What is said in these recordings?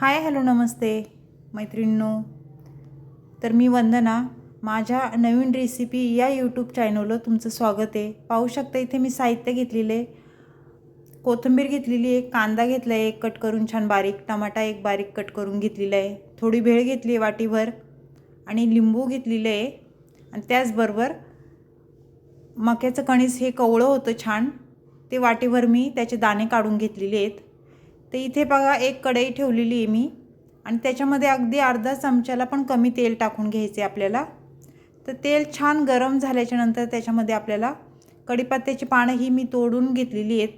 Hi hello नमस्ते मैत्रिणींनो. तर मी वंदना माझ्या नवीन रेसिपी या यूट्यूब चॅनलवर तुमचं स्वागत आहे. पाहू शकता इथे मी साहित्य घेतलेले आहे. कोथिंबीर घेतलेली आहे कांदा घेतला आहे एक कट करून छान बारीक टमाटा एक बारीक कट करून घेतलेला आहे. थोडी भेळ घेतली आहे वाटीभर. आणि लिंबू घेतलेलं आहे. आणि त्याचबरोबर मक्याचं कणीस हे कवळं होतं छान. ते वाटीभर मी त्याचे दाणे काढून घेतलेले आहेत. तर इथे बघा एक कढई ठेवलेली आहे मी. आणि त्याच्यामध्ये अगदी अर्धा चमच्याला पण कमी तेल टाकून घ्यायचे आपल्याला. तर तेल छान गरम झाल्याच्यानंतर त्याच्यामध्ये आपल्याला कढीपत्त्याची पानं ही मी तोडून घेतलेली आहेत.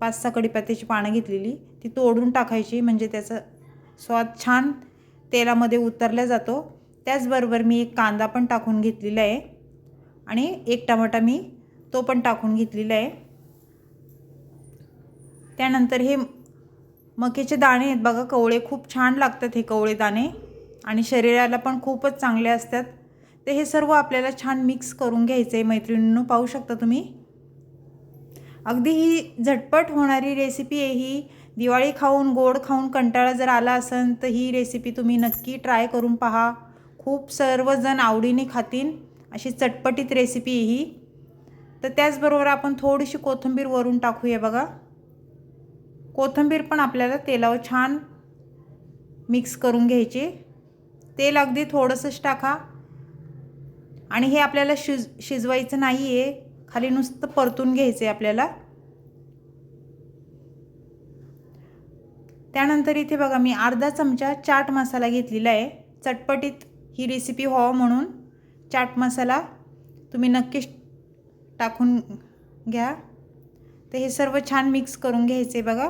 पाच सहा कढीपत्त्याची पानं घेतलेली. ती तोडून टाकायची म्हणजे त्याचा स्वाद छान तेलामध्ये उतरला जातो. त्याचबरोबर मी एक कांदा पण टाकून घेतलेला आहे. आणि एक टमाटा मी तो पण टाकून घेतलेला आहे. त्यानंतर हे मक्याचे दाणे आहेत बघा कवळे खूप छान लागतात हे कवळे दाणे. आणि शरीराला पण खूपच चांगले असतात. तर हे सर्व आपल्याला छान मिक्स करून घ्यायचं आहे मैत्रिणींनो पाहू शकता तुम्ही? अगदी ही झटपट होणारी रेसिपी आहे ही. दिवाळी खाऊन गोड खाऊन कंटाळा जर आला असेल तर ही रेसिपी तुम्ही नक्की ट्राय करून पहा. खूप सर्वजण आवडीने खातील. अशी चटपटीत रेसिपी आहे ही. तर त्याचबरोबर आपण थोडीशी कोथिंबीर वरून टाकूया बघा. कोथिंबीर पण आपल्याला तेलावर छान मिक्स करून घ्यायची. तेल अगदी थोडंसंच टाका. आणि हे आपल्याला शिज शिजवायचं नाही आहे खाली नुसतं परतून घ्यायचं आहे आपल्याला. त्यानंतर इथे बघा मी अर्धा चमचा चाट मसाला घेतलेला आहे. चटपटीत ही रेसिपी व्हावं म्हणून चाट मसाला तुम्ही नक्कीच टाकून घ्या. तर हे सर्व छान मिक्स करून घ्यायचे बघा.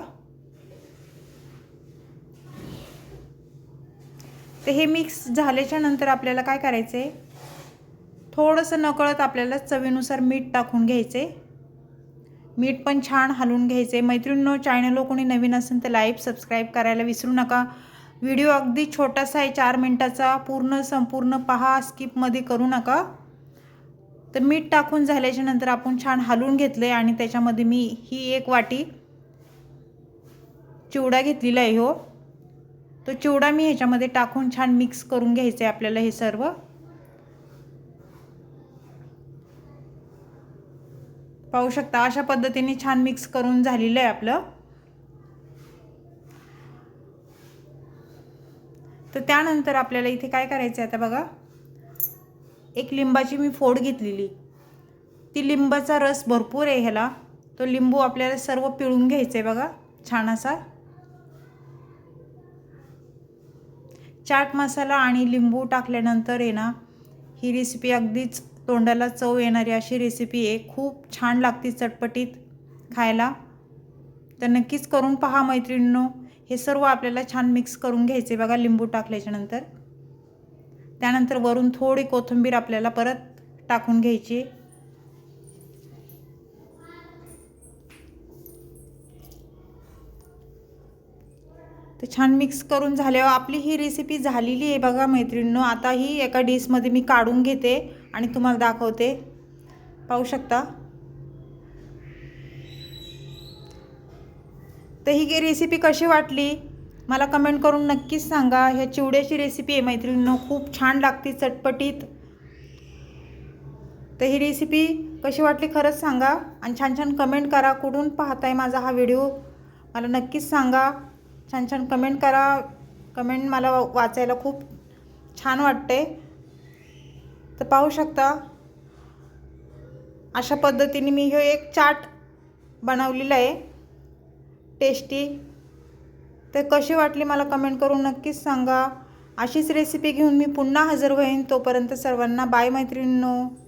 तर हे मिक्स झाल्याच्यानंतर आपल्याला काय करायचं आहे थोडंसं नकळत आपल्याला चवीनुसार मीठ टाकून घ्यायचे मीठ पण छान हलवून घ्यायचे मैत्रिणींनो चॅनल कोणी नवीन असेल तर लाईव्ह सबस्क्राईब करायला विसरू नका. व्हिडिओ अगदी छोटासा आहे चार मिनटाचा. पूर्ण संपूर्ण पहा स्किपमध्ये करू नका. तर मीठ टाकून झाल्याच्यानंतर आपण छान हलवून घेतलं आहे आणि त्याच्यामध्ये मी ही एक वाटी चिवडा घेतलेला आहे हो. तो चिवडा मी ह्याच्यामध्ये टाकून छान मिक्स करून घ्यायचं आहे आपल्याला हे सर्व. पाहू शकता अशा पद्धतीने छान मिक्स करून झालेलं आहे आपलं. तर त्यानंतर आपल्याला इथे काय करायचं आहे आता बघा. एक लिंबाची मी फोड घेतलेली. ती लिंबाचा रस भरपूर आहे ह्याला. तो लिंबू आपल्याला सर्व पिळून घ्यायचं आहे बघा छान असा. चाट मसाला आणि लिंबू टाकल्यानंतर आहे ना ही रेसिपी अगदीच तोंडाला चव येणारी अशी रेसिपी आहे. खूप छान लागते चटपटीत खायला. तर नक्कीच करून पहा मैत्रिणींनो. हे सर्व आपल्याला छान मिक्स करून घ्यायचे बघा लिंबू टाकल्याच्यानंतर त्यानंतर वरून थोडी कोथिंबीर आपल्याला परत टाकून घ्यायची. तर छान मिक्स करून झाल्यावर आपली ही रेसिपी झालेली आहे बघा मैत्रिणीनं. आता ही एका डिशमध्ये मी काढून घेते आणि तुम्हाला दाखवते. पाहू शकता? तर ही रेसिपी कशी वाटली? मला कमेंट करून नक्कीच सांगा. ह्या चिवड्याची रेसिपी आहे मैत्रिणींनो. खूप छान लागते चटपटीत. तर ही रेसिपी कशी वाटली खरंच सांगा आणि छान छान कमेंट करा. कुठून पाहताय माझा हा व्हिडिओ मला नक्कीच सांगा. छान छान कमेंट करा. कमेंट मला वाचायला खूप छान वाटते. तर पाहू शकता अशा पद्धतीने मी हे एक चाट बनवलेलं आहे. टेस्टी तर कशी वाटली मला कमेंट करून नक्कीच सांगा. अशीच रेसिपी घेऊन मी पुन्हा हजर होईन तोपर्यंत सर्वांना बाय मैत्रिणींनो.